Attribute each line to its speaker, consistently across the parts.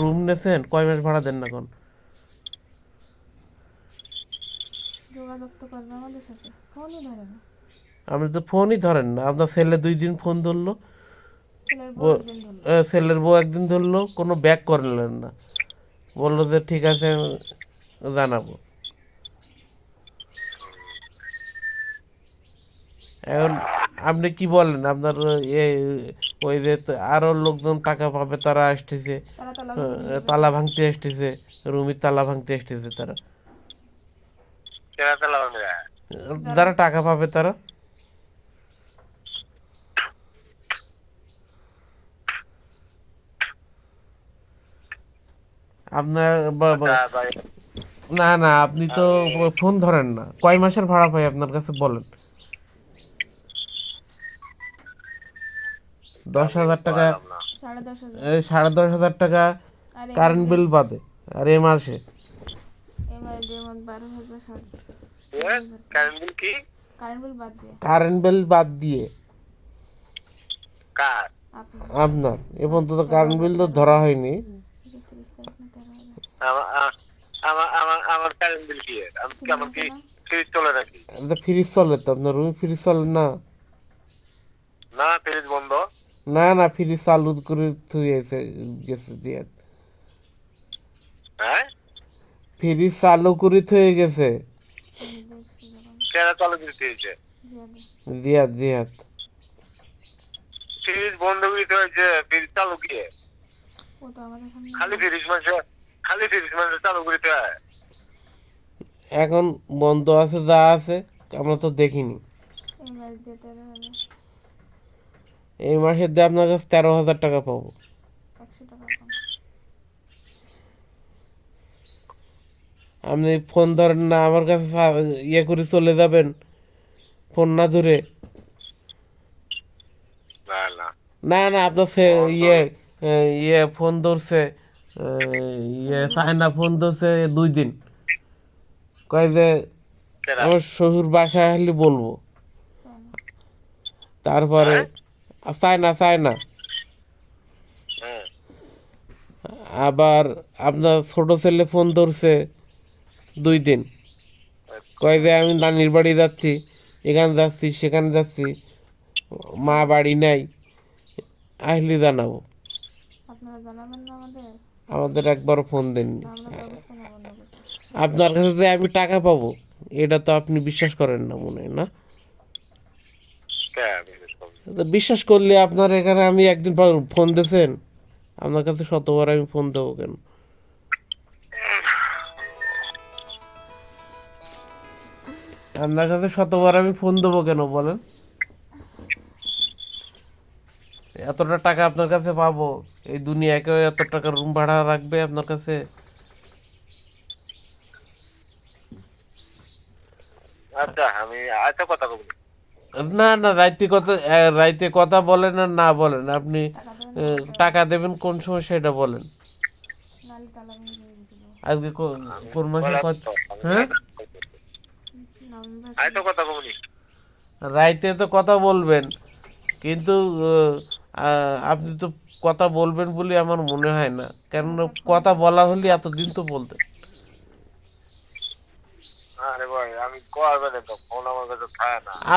Speaker 1: Room নেছেন কয় মাস ভাড়া দেন না কোন
Speaker 2: যোগাযোগ তো করবে আমাদের সাথে ফোনই ধরে না।
Speaker 1: আপনি তো ফোনই ধরেন না আপনার ছেলে দুই দিন ফোন ধরলো
Speaker 2: ছেলের বউ একদিন ধরলো।
Speaker 1: কোনো ব্যাক করলেন না। বলল যে ঠিক আছে জানাব। এখন আপনি কি বলেন? আপনার ওই যে আরও লোকজন টাকা পাবে তারা আসতেছে।
Speaker 2: তালা
Speaker 1: এ, তালা ভাঙতে আসতেছে রুমির তালা ভাঙতে আসতেছে তারা।
Speaker 3: কেনা তালা ভাঙবে?
Speaker 1: যারা টাকা পাবে তারা। আপনার
Speaker 3: ভাই।
Speaker 1: না না আপনি তো ফোন ধরেন না। কয় মাসের ভাড়া পাই আপনার কাছে বলেন। দশ হাজার টাকা
Speaker 3: না।
Speaker 2: সাড়ে দশ হাজার।
Speaker 1: টাকা কারেন্ট বিল বাদে আর এ? মাসে
Speaker 3: কারেন্ট বিল কি?
Speaker 2: কারেন্ট বিল বাদ দিয়ে।
Speaker 1: কারেন্ট বিল বাদ দিয়ে।
Speaker 3: কার?
Speaker 2: আপনার।
Speaker 1: এ পর্যন্ত তো কারেন্ট বিল তো ধরা হয়নি।
Speaker 3: আমার আমার আমার আমার কারেন্ট বিল কি? আমার কি ফ্রিজ চলে নাকি?
Speaker 1: ফ্রিজ চলে তো আপনার রুমে ফ্রিজ চলে না।
Speaker 3: না ফ্রিজ বন্ধ।
Speaker 1: না না ফ্রিজ চালু করে থুয়েছে গেছে দিয়ে।
Speaker 3: হ্যাঁ?
Speaker 1: ফ্রিজ চালু করে থয়ে গেছে।
Speaker 3: কেনা চালু
Speaker 2: জিয়াদ
Speaker 1: জিয়াদ
Speaker 3: ফ্রিজ বন্ধ করতে হয়েছে ফ্রিজ চালু কি এর?
Speaker 2: ও তো আমাদের সামনে
Speaker 3: খালি ফ্রিজ মানে খালি ফ্রিজ মানে চালু করতে হয়
Speaker 1: এখন বন্ধ আছে যা আছে আমরা তো দেখিনি। এই মাসের দিয়ে আপনার কাছে তেরো হাজার টাকা পাবো। আপনি ফোন ধরেন না আমার কাছে ইয়ে করে চলে যাবেন ফোন না ধরে।
Speaker 3: না না।
Speaker 1: আপনার সে ইয়ে ইয়ে ফোন ধরছে ইয়ে সাইনা ফোন ধরছে দুই দিন। কয় যে আমার শ্বশুর বাসায় আসলে বলব। তারপরে চায় না চায় না
Speaker 3: হ্যাঁ।
Speaker 1: আবার আপনার ছোট ছেলে ফোন ধরছে দুই দিন। কয় যে আমি নানির বাড়ি যাচ্ছি এখানে যাচ্ছি সেখানে যাচ্ছি মা বাড়ি নাই আসলে জানাব।
Speaker 2: আপনারা জানাবেন না আমাদের?
Speaker 1: একবার ফোন দেননি। আপনার কাছে যে আমি টাকা পাবো এটা তো আপনি বিশ্বাস করেন না মনে হয় না?
Speaker 3: করে?
Speaker 1: তো বিশ্বাস করলে আপনার এখানে আমি একদিন পর ফোন দিয়েছেন? আপনার কাছে শতবার আমি ফোন দেবো কেন? আপনার কাছে শতবার আমি ফোন দেবো কেন বলেন? এতটা টাকা আপনার কাছে পাবো, এই দুনিয়া দুনিয়াকে এত টাকা রুম ভাড়া রাখবে আপনার কাছে?
Speaker 3: আচ্ছা আমি আচ্ছা কথা বলি
Speaker 1: না না রাইতে কথা রাইতে কথা বলেন আর না বলেন। আপনি
Speaker 2: টাকা দেবেন
Speaker 1: কোন সময় সেটা বলেন। আজকে কোন মাসের কত হ্যাঁ?
Speaker 2: নভেম্বর
Speaker 3: কথা বলি।
Speaker 1: রাইতে তো কথা বলবেন কিন্তু আহ, আহ, আপনি তো কথা বলবেন বলে আমার মনে হয় না। কেননা কথা বলার হলে এতদিন তো বলতেন
Speaker 3: আরে ভাই আমি করবে না তো ফোন আমার কাছে থাকে না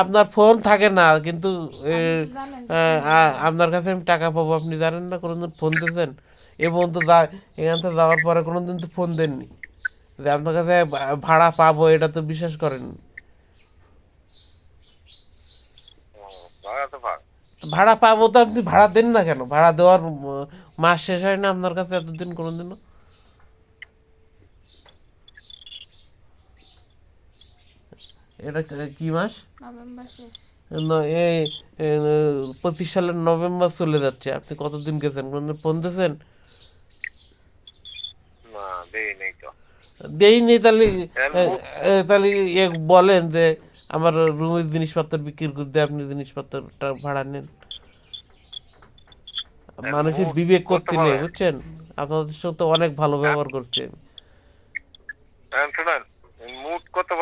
Speaker 1: আপনার ফোন থাকে না কিন্তু আপনার কাছে আমি টাকা পাবো আপনি জানেন না কোনোদিন ফোন দিয়েছেন? এ পর্যন্ত যা এখান থেকে যাওয়ার পরে কোনোদিন তো ফোন দেননি। যে আপনার কাছে ভাড়া পাবো এটা তো বিশ্বাস করেননি
Speaker 3: ভাড়া ভাড়া
Speaker 1: পাবো তো আপনি ভাড়া দেন না কেন? ভাড়া দেওয়ার মাস শেষ হয় না আপনার কাছে এতদিন কোনোদিনও? এটা কি- মাস?
Speaker 2: নভেম্বর শেষ।
Speaker 1: ন- এই পঁচিশ সালের নভেম্বর চলে যাচ্ছে। আপনি কতদিন গেছেন? কোনদিন ফোন দিয়েছেন?
Speaker 3: দেই নেই
Speaker 1: দেইনি তাহলে তাহলে ইয়ে বলেন যে আমার রুমের জিনিসপত্র বিক্রি করতে আপনি জিনিসপত্রটা ভাড়া নেন। মানুষের বিবেক করতে নেই বুঝছেন? আপনাদের সাথে তো অনেক ভালো ব্যবহার করছি আমি।
Speaker 3: হ্যাঁ শুনেন মুড কত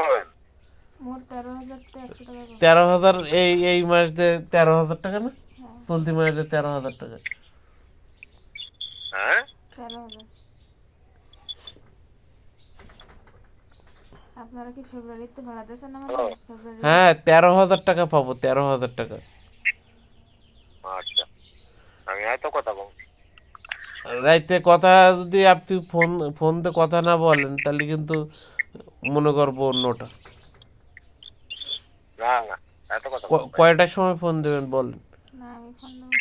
Speaker 2: তেরো হাজার
Speaker 1: এই এই মাস দিয়ে তেরো হাজার টাকা না?
Speaker 2: হ্যাঁ।
Speaker 1: চলতি মাসে তেরো হাজার টাকা।
Speaker 3: হ্যাঁ?
Speaker 2: তেরো হাজার।
Speaker 1: হ্যাঁ টাকা পাবো তেরো হাজার টাকা।
Speaker 3: আচ্ছা।
Speaker 1: রাইতে কথা যদি আপনি ফোন ফোনতে কথা না বলেন তাহলে কিন্তু মনে করব অন্যটা।
Speaker 3: না না এত কথা
Speaker 1: কয়টার সময় ফোন দেবেন বলেন
Speaker 2: না আমি ফোন দেবো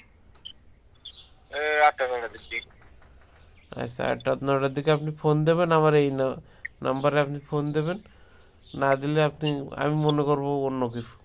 Speaker 3: এই আটটা নটা দিচ্ছি
Speaker 1: আচ্ছা আটটা নটার দিকে আপনি ফোন দেবেন আমার এই নাম্বারে আপনি ফোন দেবেন। না দিলে আপনি আমি মনে করব অন্য কিছু।